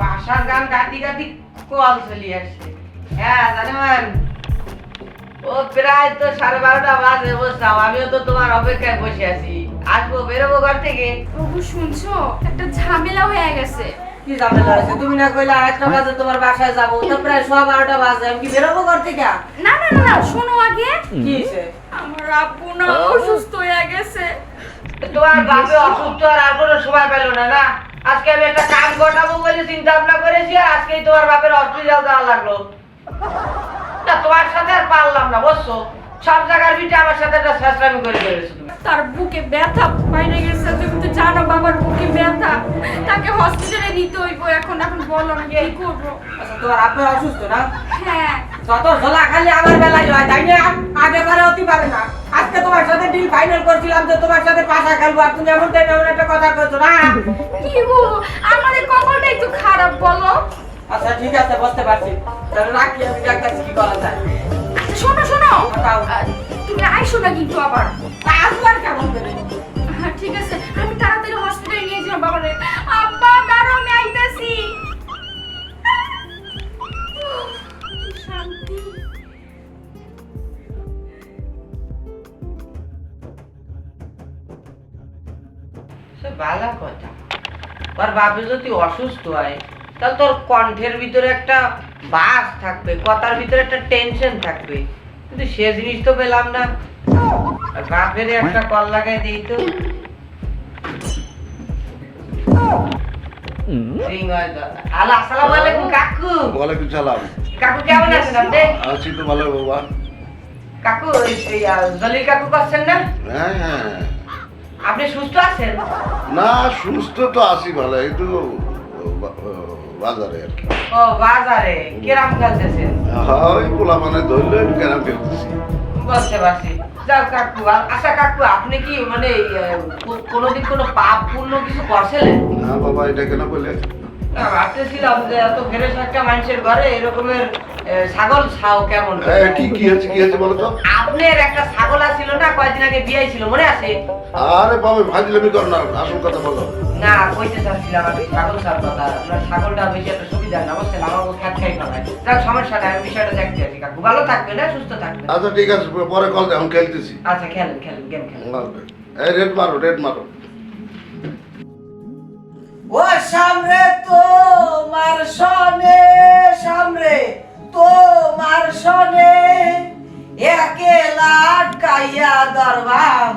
বাসার গান গাতি গাতি কল চলে আসছে হ্যাঁ জানেন ও প্রায় তো সাড়ে বারোটা বাজে বসলাম আমিও তো তোমার অপেক্ষায় বসে আছি। আসব বেরোবো ঘর থেকে? প্রভু শুনছো? একটা ঝামেলা হয়ে গেছে। কি ঝামেলা হয়েছে? তুমি না কইলে একটা বাজে তোমার বাসায় যাব। তো প্রায় সোয়া বারোটা বাজে। আমি কি বেরোবো ঘর থেকে? না না না শোনো আগে। কি আমার আব্বু না অসুস্থ হয়ে গেছে। তোমার বাপে অসুস্থ আর আর কোনো সময় পেল না না? আজকে আমি একটা কাজ ঘটাবো বলে চিন্তা ভাবনা করেছি আর আজকেই তোমার বাপের হসপিটাল যাওয়া লাগল। না তোমার সাথে আর পারলাম না বুঝছ? সব জায়গার বিটে আমার সাথে একটা শেষরামি করে ফেলেছো তুমি। তার বুকে ব্যথা বাইরে গেছে তুমি তো জানো বাবার বুকে ব্যথা। তাকে হসপিটালে নিতে হইব এখন এখন বলো না কি করব? আচ্ছা তোমার আপনি অসুস্থ না? হ্যাঁ। যত ঝোলা খালি আমার বেলায় হয় তাই না? আগে পারে হতে পারে না। ডিল ফাইনাল করছিলাম যে তোমার সাথে পাশা খেলব আর তুমি এমন টাইম এমন একটা কথা কইছো না? কি বলব আমাদের কপালটা একটু খারাপ বলো। আচ্ছা ঠিক আছে বুঝতে পারছি। তাহলে রাখি আমি দেখতেছি কি করা যায়? শোনো শোনো। তাও। তুমি আইসো না কিন্তু আবার? তা ভালো কথা। ওর বাপে যদি অসুস্থ হয় তাহলে তোর কণ্ঠের ভিতরে একটা বাস থাকবে কথার ভিতরে একটা টেনশন থাকবে। কিন্তু সে জিনিস তো পেলাম না। বাপের একটা কল লাগাই দিই তো। আসসালামু আলাইকুম কাকু। ওয়ালাইকুম সালাম। কাকু কেমন আছেন আপনি? আছি তো ভালো বাবা। কাকু এই- জলিল কাকু করছেন না? হ্যাঁ হ্যাঁ। আপনি সুস্থ আছেন? না সুস্থ তো আছি ভালো একটু তো বাজারে আর কি। ও বাজারে কেরাম খেলতেছেন? ওই পোলা মানে ধরলে কেরাম খেলতেছি। বুঝতে পারছি। যাও কাকু আচ্ছা কাকু আপনি কি মানে কোনোদিন কোনো পাপ পূর্ণ কিছু করছিলেন? না বাবা এটা কেন বলে ভাবতেছিলাম যে এত একটা মানুষের ঘরে এরকমের ছাগল ছাও কেমন কি কি আছে কি আছে বলো তো? আপনার একটা ছাগল ছিল না কয়েকদিন আগে বিয়ে ছিল মনে আছে? আরে বাবা ভাজলামি কর না আসল কথা বলো। না কইতে চাচ্ছিলাম আমি ছাগল ছাড় কথা। আপনার ছাগলটা বেশি একটা সুবিধা না বুঝছেন? আমার খ্যাত খাই পালায় যাক সমস্যা নাই আমি বিষয়টা দেখতে আছি কাকু। ভালো থাকবে না সুস্থ থাকবে আচ্ছা ঠিক আছে পরে কল দে, খেলতেছি। আচ্ছা খেলেন খেলেন গেম খেলেন। এই রেড মারো রেড মারো। তোমার একেলা আটকাইয়া দরবাম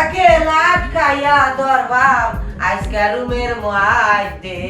একে আটকাইয়া দরবাম। আজকে রুমের মধ্যে